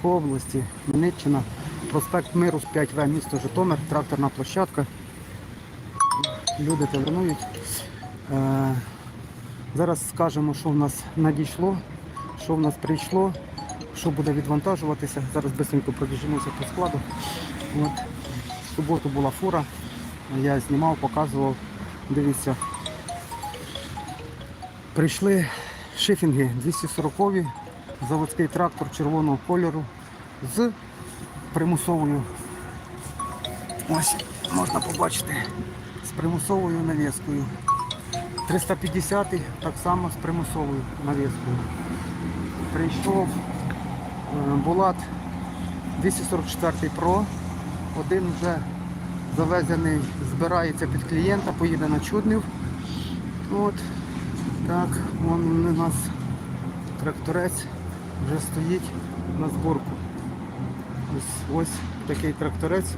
Хмельницької області, Хмельниччина, проспект Миру з 5В, місто Житомир, тракторна площадка. Люди телефонують. Е, Зараз скажемо, що в нас надійшло, що в нас прийшло, що буде відвантажуватися. Зараз швидко пробіжимося по складу. От. В суботу була фура, я знімав, показував. Дивіться. Прийшли шифінги 240 заводський трактор червоного кольору з примусовою. Ось можна побачити з примусовою навіскою. 350 так само з примусовою навіскою. Прийшов е, Булат 244 Pro. Один вже завезений, збирається під клієнта, поїде на Чуднів. От так, вон у нас тракторець вже стоїть на зборку. Ось, ось такий тракторець.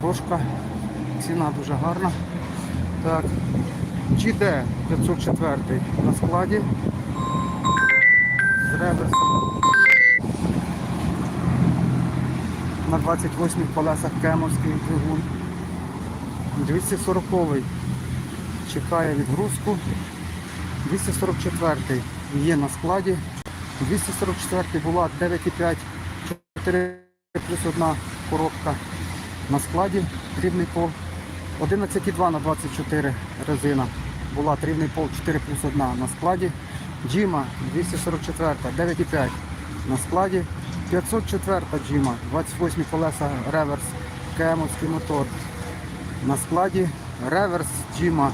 Трошка ціна дуже гарна. Так, GD 504 на складі. З реверсом. На 28 колесах кемовський двигун. 240 чекає відгрузку. 244 є на складі. 244 була 9,5, 4 плюс 1 коробка на складі, рівний пол. 11,2 на 24 резина. Була рівний пол 4 плюс 1 на складі. Джима 244, 9,5 на складі. 504 Джима, 28 колеса реверс, кемовський мотор на складі. Реверс Джима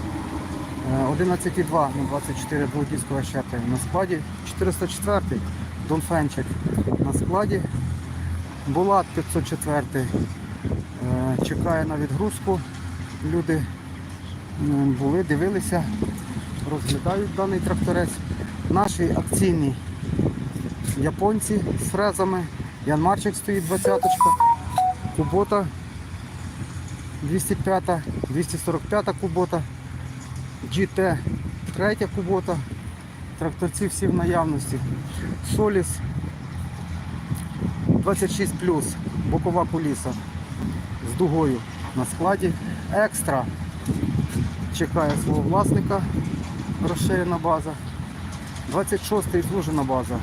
11,2 на 24 двохдискове щеплення на складі. 404 Донфенчик на складі. Булат 504 е, чекає на відгрузку. Люди були, дивилися, розглядають даний тракторець. Наші акційні японці з фрезами. Янмарчик стоїть 20 Кубота 205, 245 кубота, GT 3 кубота. Тракторці всі в наявності. Соліс 26 бокова куліса з дугою на складі. Екстра чекає свого власника, розширена база. 26-й звужена база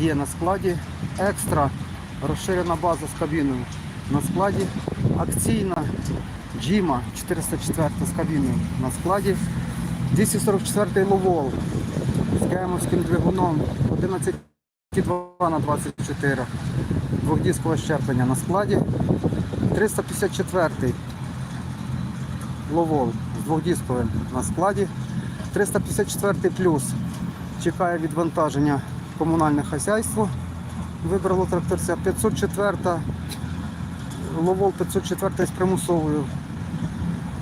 є на складі. Екстра розширена база з кабіною на складі. Акційна Джима 404 з кабіною на складі. 244 Ловол з кемовським двигуном 11,2 на 24 двохдискове щеплення на складі. 354 Ловол з двохдисковим на складі. 354 плюс чекає відвантаження комунальне хазяйство. Вибрало тракторця 504 Ловол 504 з примусовою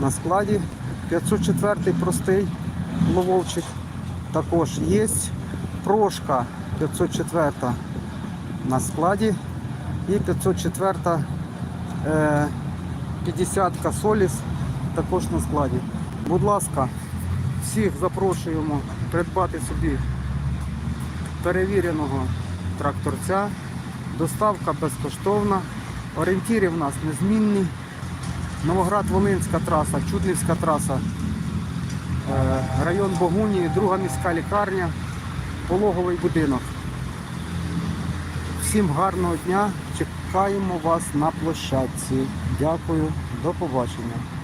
на складі. 504 простий ловолчик також є. Прошка 504 на складі. І 504 е, 50 Соліс також на складі. Будь ласка, всіх запрошуємо придбати собі перевіреного тракторця. Доставка безкоштовна. Орієнтири в нас незмінні. Новоград-Волинська траса, Чуднівська траса, е, район Богунії, друга міська лікарня, пологовий будинок. Всім гарного дня. Чекаємо вас на площадці. Дякую, до побачення.